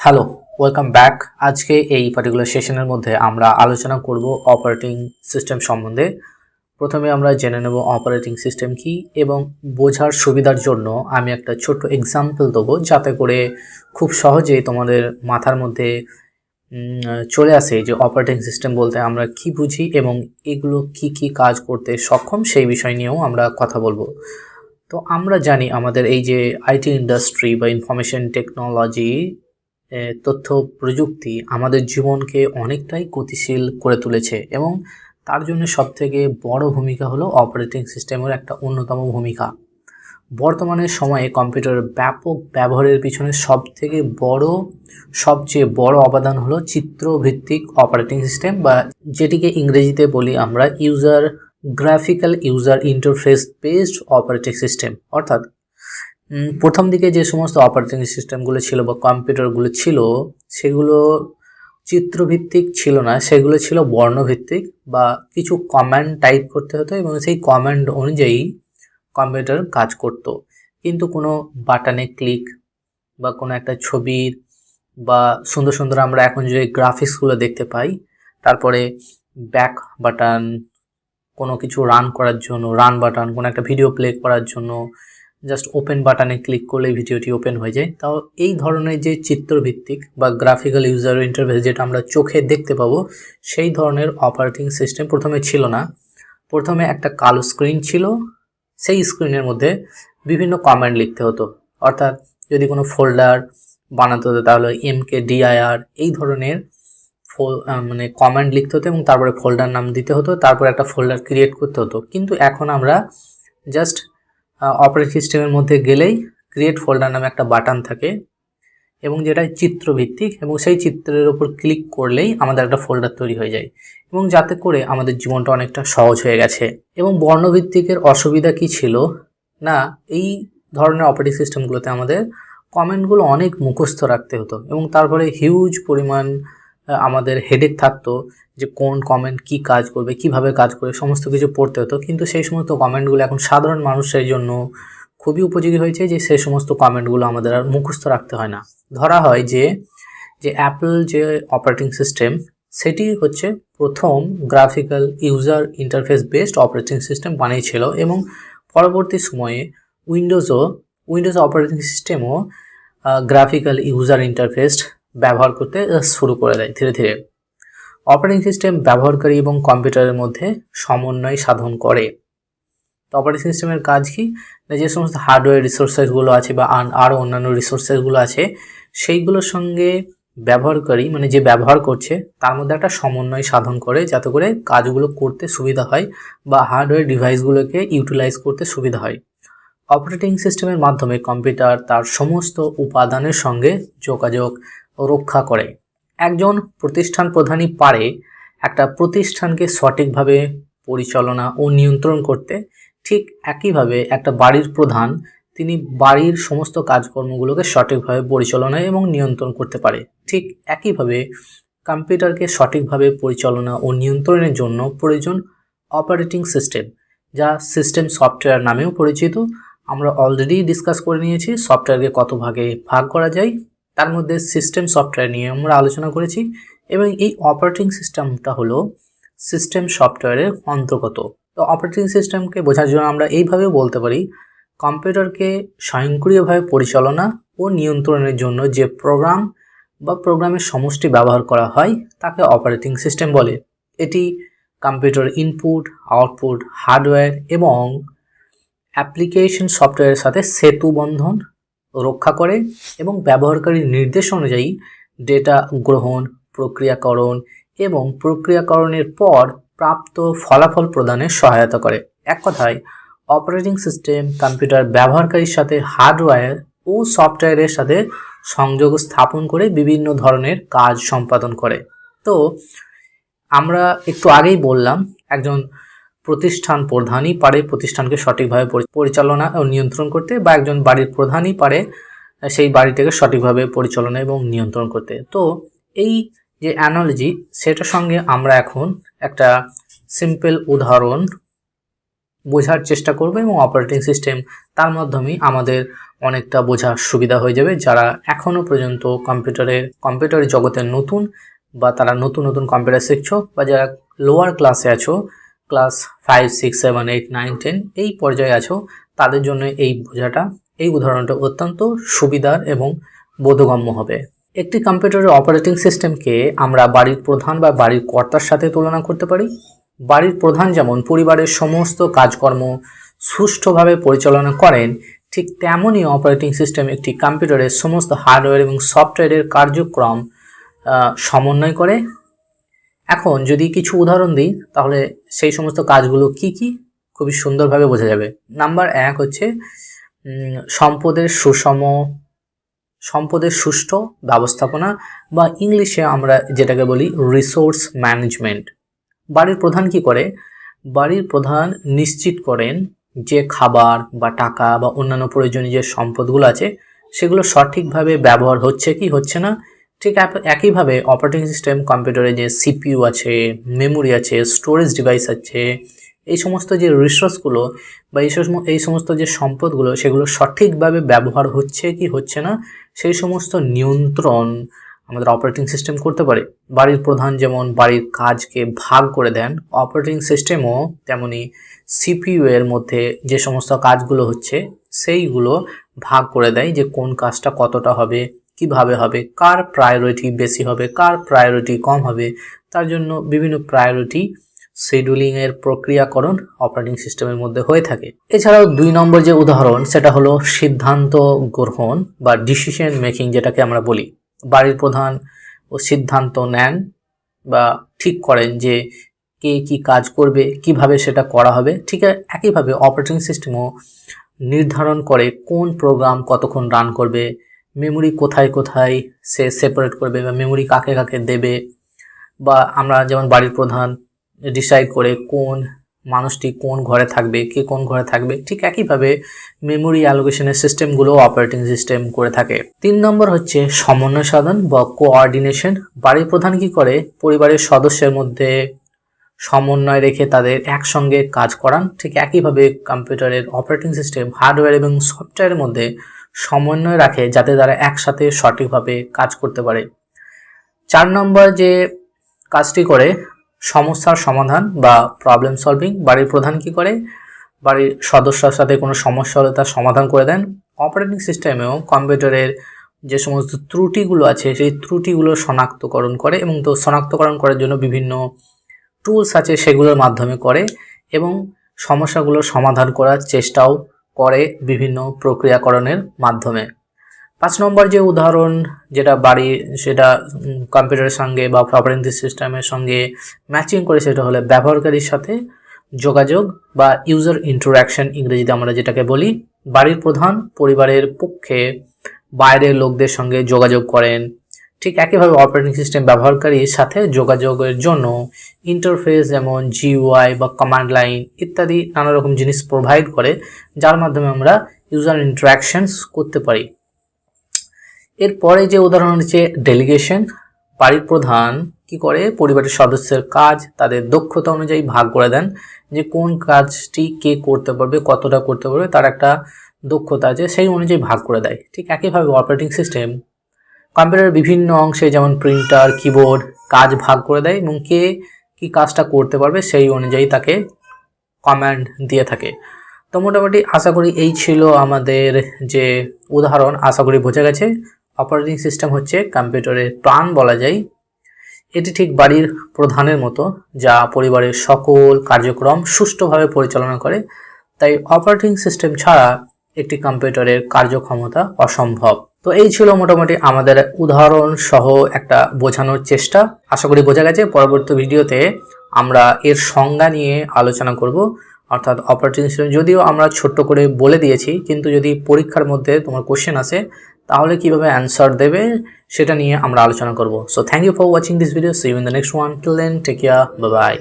Hello welcome back আজকে এই particular সেশনের মধ্যে আমরা আলোচনা করব অপারেটিং সিস্টেম সম্বন্ধে। প্রথমে আমরা জেনে নেব অপারেটিং সিস্টেম কি এবং বোঝার সুবিধার জন্য আমি একটা ছোট্ট এক্সাম্পল দেবো যাতে করে খুব সহজেই তোমাদের মাথার মধ্যে চলে আসে যে অপারেটিং সিস্টেম বলতে আমরা কি বুঝি এবং এগুলো কি কি কাজ করতে সক্ষম সেই বিষয় নিয়েও আমরা কথা বলব। তো আমরা জানি আমাদের এই যে আইটি ইন্ডাস্ট্রি বা ইনফরমেশন টেকনোলজি তথ্য প্রযুক্তি আমাদের জীবনকে অনেকটাই গতিশীল করে তুলেছে এবং তার জন্য সবথেকে বড় ভূমিকা হলো অপারেটিং সিস্টেমের একটা অন্যতম ভূমিকা। বর্তমানে সময়ে কম্পিউটারের ব্যাপক ব্যবহারের পিছনে সবথেকে বড়, সবচেয়ে বড় অবদান হলো চিত্রভিত্তিক অপারেটিং সিস্টেম বা যেটিকে ইংরেজিতে বলি আমরা user graphical user interface based operating system অর্থাৎ প্রথম দিকে যে সমস্ত অপারেটিং সিস্টেমগুলো ছিল বা কম্পিউটারগুলো ছিল, সেগুলো চিত্রভিত্তিক ছিল না, সেগুলো ছিল বর্ণভিত্তিক বা কিছু কমান্ড টাইপ করতে হতো এবং সেই কমান্ড অনুযায়ী কম্পিউটার কাজ করত। কিন্তু কোনো বাটনে ক্লিক বা কোনো একটা ছবির বা সুন্দর সুন্দর আমরা এখন যে গ্রাফিক্সগুলো দেখতে পাই, তারপরে ব্যাক বাটন কোনো কিছু রান করার জন্য রান বাটন কোনো একটা ভিডিও প্লে করার জন্য জাস্ট ওপেন বাটনে ক্লিক করলেই ভিডিওটি ওপেন হয়ে যায়। তাও এই ধরনের যে চিত্রভিত্তিক বা গ্রাফিক্যাল ইউজার ইন্টারফেস যেটা আমরা চোখে দেখতে পাবো, সেই ধরনের অপারেটিং সিস্টেম প্রথমে ছিল না। প্রথমে একটা কালো স্ক্রিন ছিল, সেই স্ক্রিনের মধ্যে বিভিন্ন কমান্ড লিখতে হতো। অর্থাৎ যদি কোনো ফোল্ডার বানাতে হতো, তাহলে এম কে ডিআইআর এই ধরনের মানে কমান্ড লিখতে হতো এবং তারপরে ফোল্ডার নাম দিতে হতো, তারপরে একটা ফোল্ডার ক্রিয়েট করতে হতো। কিন্তু এখন আমরা জাস্ট অপারেটিং সিস্টেমের মধ্যে গেলেই ক্রিয়েট ফোল্ডার নামে একটা বাটন থাকে এবং যেটা চিত্রভিত্তিক এবং সেই চিত্রের ওপর ক্লিক করলেই আমাদের একটা ফোল্ডার তৈরি হয়ে যায় এবং যাতে করে আমাদের জীবনটা অনেকটা সহজ হয়ে গেছে। এবং বর্ণভিত্তিকের অসুবিধা কি ছিল? না, এই ধরনের অপারেটিং সিস্টেমগুলোতে আমাদের কমেন্টগুলো অনেক মুখস্থ রাখতে হতো এবং তারপরে হিউজ পরিমাণ আমাদের হেডেক থাকতো যে কোন কমেন্ট কি কাজ করবে, কীভাবে কাজ করবে, সমস্ত কিছু পড়তে হতো। কিন্তু সেই সমস্ত কমেন্টগুলো এখন সাধারণ মানুষের জন্য খুবই উপযোগী হয়েছে যে সেই সমস্ত কমেন্টগুলো আমাদের আর মুখস্থ রাখতে হয় না। ধরা হয় যে যে অ্যাপল যে অপারেটিং সিস্টেম সেটি হচ্ছে প্রথম graphical user interface based operating system বানিয়েছিল এবং পরবর্তী সময়ে উইন্ডোজও উইন্ডোজ অপারেটিং সিস্টেমও গ্রাফিক্যাল ইউজার ইন্টারফেস ব্যবহার করতে শুরু করে দেয় ধীরে ধীরে। অপারেটিং সিস্টেম ব্যবহারকারী এবং কম্পিউটারের মধ্যে সমন্বয় সাধন করে। তো অপারেটিং সিস্টেমের কাজ কি? যে সমস্ত হার্ডওয়্যার রিসোর্সেসগুলো আছে বা আরও অন্যান্য রিসোর্সেসগুলো আছে, সেইগুলোর সঙ্গে ব্যবহারকারী মানে যে ব্যবহার করছে, তার মধ্যে একটা সমন্বয় সাধন করে যাতে করে কাজগুলো করতে সুবিধা হয় বা হার্ডওয়্যার ডিভাইসগুলোকে ইউটিলাইজ করতে সুবিধা হয়। অপারেটিং সিস্টেমের মাধ্যমে কম্পিউটার তার সমস্ত উপাদানের সঙ্গে যোগাযোগ রক্ষা করে। একজন প্রতিষ্ঠান প্রধানই পারে একটা প্রতিষ্ঠানকে সঠিকভাবে পরিচালনা ও নিয়ন্ত্রণ করতে। ঠিক একইভাবে একটা বাড়ির প্রধান, তিনি বাড়ির সমস্ত কাজকর্মগুলোকে সঠিকভাবে পরিচালনা এবং নিয়ন্ত্রণ করতে পারে। ঠিক একইভাবে কম্পিউটারকে সঠিকভাবে পরিচালনা ও নিয়ন্ত্রণের জন্য প্রয়োজন অপারেটিং সিস্টেম, যা সিস্টেম সফটওয়্যার নামেও পরিচিত। আমরা অলরেডি ডিসকাস করে নিয়েছি সফটওয়্যারকে কত ভাগে ভাগ করা যায়। তার মধ্যে সিস্টেম সফটওয়্যার নিয়ে আমরা আলোচনা করেছি এবং এই অপারেটিং সিস্টেমটা হলো সিস্টেম সফটওয়্যারের অন্তর্গত। তো অপারেটিং সিস্টেমকে বোঝার জন্য আমরা এইভাবে বলতে পারি, কম্পিউটারকে স্বয়ংক্রিয়ভাবে পরিচালনা ও নিয়ন্ত্রণের জন্য যে প্রোগ্রাম বা প্রোগ্রামের সমষ্টি ব্যবহার করা হয়, তাকে অপারেটিং সিস্টেম বলে। এটি কম্পিউটার ইনপুট আউটপুট হার্ডওয়্যার এবং অ্যাপ্লিকেশন সফটওয়্যারের সাথে সেতু বন্ধন রক্ষা করে এবং ব্যবহারকারীর নির্দেশ অনুযায়ী ডেটা গ্রহণ, প্রক্রিয়াকরণ এবং প্রক্রিয়াকরণের পর প্রাপ্ত ফলাফল প্রদানে সহায়তা করে। এক কথায়, অপারেটিং সিস্টেম কম্পিউটার ব্যবহারকারীর সাথে হার্ডওয়্যার ও সফটওয়্যারের সাথে সংযোগ স্থাপন করে বিভিন্ন ধরনের কাজ সম্পাদন করে। তো, আমরা একটু আগেই বললাম, একজন প্রতিষ্ঠান প্রধানই পারে প্রতিষ্ঠানকে সঠিকভাবে পরিচালনা ও নিয়ন্ত্রণ করতে বা একজন বাড়ির প্রধানই পারে সেই বাড়িটাকে সঠিকভাবে পরিচালনা এবং নিয়ন্ত্রণ করতে। তো এই যে অ্যানালজি সেটার সঙ্গে আমরা এখন একটা সিম্পল উদাহরণ বোঝার চেষ্টা করব এবং অপারেটিং সিস্টেম তার মাধ্যমেই আমাদের অনেকটা বোঝার সুবিধা হয়ে যাবে। যারা এখনও পর্যন্ত কম্পিউটারের কম্পিউটার জগতে নতুন বা তারা নতুন নতুন কম্পিউটার শিখছো বা যারা লোয়ার ক্লাসে আছো class five six seven eight nine ten এই পর্যায়ে আছো, তাদের জন্য এই বোঝাটা। এই উদাহরণটা অত্যন্ত সুবিধার এবং বোধগম্য হবে। একটি কম্পিউটারের অপারেটিং সিস্টেমকে আমরা বাড়ির প্রধান বা বাড়ির কর্তার সাথে তুলনা করতে পারি। বাড়ির প্রধান যেমন পরিবারের সমস্ত কাজকর্ম সুষ্ঠুভাবে পরিচালনা করেন, ঠিক তেমনই অপারেটিং সিস্টেম একটি কম্পিউটারের সমস্ত হার্ডওয়্যার এবং সফটওয়্যারের কার্যক্রম সমন্বয় করে। এখন যদি কিছু উদাহরণ দিই, তাহলে সেই সমস্ত কাজগুলো কি কি? খুবই সুন্দরভাবে বোঝা যাবে। নাম্বার এক হচ্ছে সম্পদের সুষম, সম্পদের সুষ্ঠু ব্যবস্থাপনা বা ইংলিশে আমরা যেটাকে বলি রিসোর্স ম্যানেজমেন্ট বাড়ির প্রধান কি করে? বাড়ির প্রধান নিশ্চিত করেন যে খাবার বা টাকা বা অন্যান্য প্রয়োজনীয় যে সম্পদগুলো আছে, সেগুলো সঠিকভাবে ব্যবহার হচ্ছে কি হচ্ছে না ঠিক একইভাবে অপারেটিং সিস্টেম কম্পিউটারে যে সিপিইউ আছে মেমোরি আছে স্টোরেজ ডিভাইস আছে, এই সমস্ত যে রিসোর্সগুলো বা এই এই সমস্ত যে সম্পদগুলো সেগুলো সঠিকভাবে ব্যবহার হচ্ছে কি হচ্ছে না, সেই সমস্ত নিয়ন্ত্রণ আমাদের অপারেটিং সিস্টেম করতে পারে। বাড়ির প্রধান যেমন বাড়ির কাজকে ভাগ করে দেন অপারেটিং সিস্টেমও তেমনি সিপিইউ এর মধ্যে যে সমস্ত কাজগুলো হচ্ছে, সেইগুলো ভাগ করে দেয় যে কোন কাজটা কতটা হবে কীভাবে হবে? কার প্রায়োরিটি বেশি হবে? কার প্রায়োরিটি কম হবে? তার জন্য বিভিন্ন প্রায়োরিটি শিডিউলিং এর প্রক্রিয়াকরণ অপারেটিং সিস্টেমের মধ্যে হয়ে থাকে। এছাড়াও দুই নম্বর যে উদাহরণ, সেটা হলো সিদ্ধান্ত গ্রহণ বা ডিসিশন মেকিং যেটাকে আমরা বলি। বাড়ির প্রধান ও সিদ্ধান্ত নেন বা ঠিক করেন যে কে কি কাজ করবে, কীভাবে সেটা করা হবে। ঠিক একইভাবে অপারেটিং সিস্টেমও নির্ধারণ করে কোন প্রোগ্রাম কতক্ষণ রান করবে মেমোরি কোথায় কোথায় সে সেপারেট করবে বা মেমোরি কাকে কাকে দেবে? বা আমরা যেমন বাড়ির প্রধান ডিসাইড করে কোন মানুষটি কোন ঘরে থাকবে, কে কোন ঘরে থাকবে, ঠিক একইভাবে মেমোরি অ্যালোকেশনের সিস্টেমগুলো অপারেটিং সিস্টেম করে থাকে। তিন নম্বর হচ্ছে সমন্বয় সাধন বা কোঅর্ডিনেশন বাড়ির প্রধান কি করে? পরিবারের সদস্যের মধ্যে সমন্বয় রেখে তাদের একসঙ্গে কাজ করান। ঠিক একইভাবে কম্পিউটারের অপারেটিং সিস্টেম হার্ডওয়্যার এবং সফটওয়্যারের মধ্যে সমন্বয় রাখে যাতে তারা একসাথে সঠিকভাবে কাজ করতে পারে। চার নম্বর যে কাজটি করে, সমস্যার সমাধান বা প্রবলেম সলভিং বাড়ির প্রধান কি করে? বাড়ির সদস্যর সাথে কোনো সমস্যা হলে তার সমাধান করে দেন। অপারেটিং সিস্টেমেও কম্পিউটারের যে সমস্ত ত্রুটিগুলো আছে, সেই ত্রুটিগুলো শনাক্তকরণ করে এবং তো শনাক্তকরণ করার জন্য বিভিন্ন টুলস আছে, সেগুলোর মাধ্যমে করে এবং সমস্যাগুলোর সমাধান করার চেষ্টাও করে বিভিন্ন প্রক্রিয়াকরণের মাধ্যমে। পাঁচ নম্বর যে উদাহরণ, যেটা বাড়ি, সেটা কম্পিউটারের সঙ্গে বা অপারেটিং সিস্টেমের সঙ্গে ম্যাচিং করে, সেটা হলো ব্যবহারকারীর সাথে যোগাযোগ বা ইউজার ইন্টারাকশন ইংরেজিতে আমরা যেটাকে বলি, বাড়ির প্রধান পরিবারের পক্ষে বাইরের লোকদের সঙ্গে যোগাযোগ করেন। ঠিক একইভাবে অপারেটিং সিস্টেম ব্যবহারকারীর সাথে যোগাযোগের জন্য ইন্টারফেস যেমন জিওআই বা কমান্ড লাইন ইত্যাদি নানা রকম জিনিস প্রোভাইড করে, যার মাধ্যমে আমরা ইউজার ইন্টারাকশনস করতে পারি। এরপরে যে উদাহরণ হচ্ছে ডেলিগেশন বাড়ির প্রধান কি করে? পরিবারের সদস্যের কাজ, তাদের দক্ষতা অনুযায়ী ভাগ করে দেন যে কোন কাজটি কে করতে পারবে, কতটা করতে পারবে, তার একটা দক্ষতা আছে, সেই অনুযায়ী ভাগ করে দেয়। ঠিক একইভাবে অপারেটিং সিস্টেম কম্পিউটারের বিভিন্ন অংশে যেমন প্রিন্টার কিবোর্ড কাজ ভাগ করে দেয় এবং কে কি কাজটা করতে পারবে সেই অনুযায়ী তাকে কমান্ড দিয়ে থাকে। তো মোটামুটি আশা করি এই ছিল আমাদের যে উদাহরণ, আশা করি বোঝা গেছে। অপারেটিং সিস্টেম হচ্ছে কম্পিউটারের প্রাণ বলা যায়। এটি ঠিক বাড়ির প্রধানের মতো যা পরিবারের সকল কার্যক্রম সুষ্ঠুভাবে পরিচালনা করে। তাই অপারেটিং সিস্টেম ছাড়া একটি কম্পিউটারের কার্যক্ষমতা অসম্ভব। তো এই ছিল মোটামুটি আমাদের উদাহরণ সহ একটা বোঝানোর চেষ্টা। আশা করি বোঝা গেছে। পরবর্তী ভিডিওতে আমরা এর সংজ্ঞা নিয়ে আলোচনা করব। অর্থাৎ অপারেটিং সিস্টেম যদিও আমরা ছোট্ট করে বলে দিয়েছি, কিন্তু যদি পরীক্ষার মধ্যে তোমার কোশ্চেন আসে, তাহলে কীভাবে অ্যান্সার দেবে সেটা নিয়ে আমরা আলোচনা করব। So thank you for watching this video see you in the next one till then take care bye bye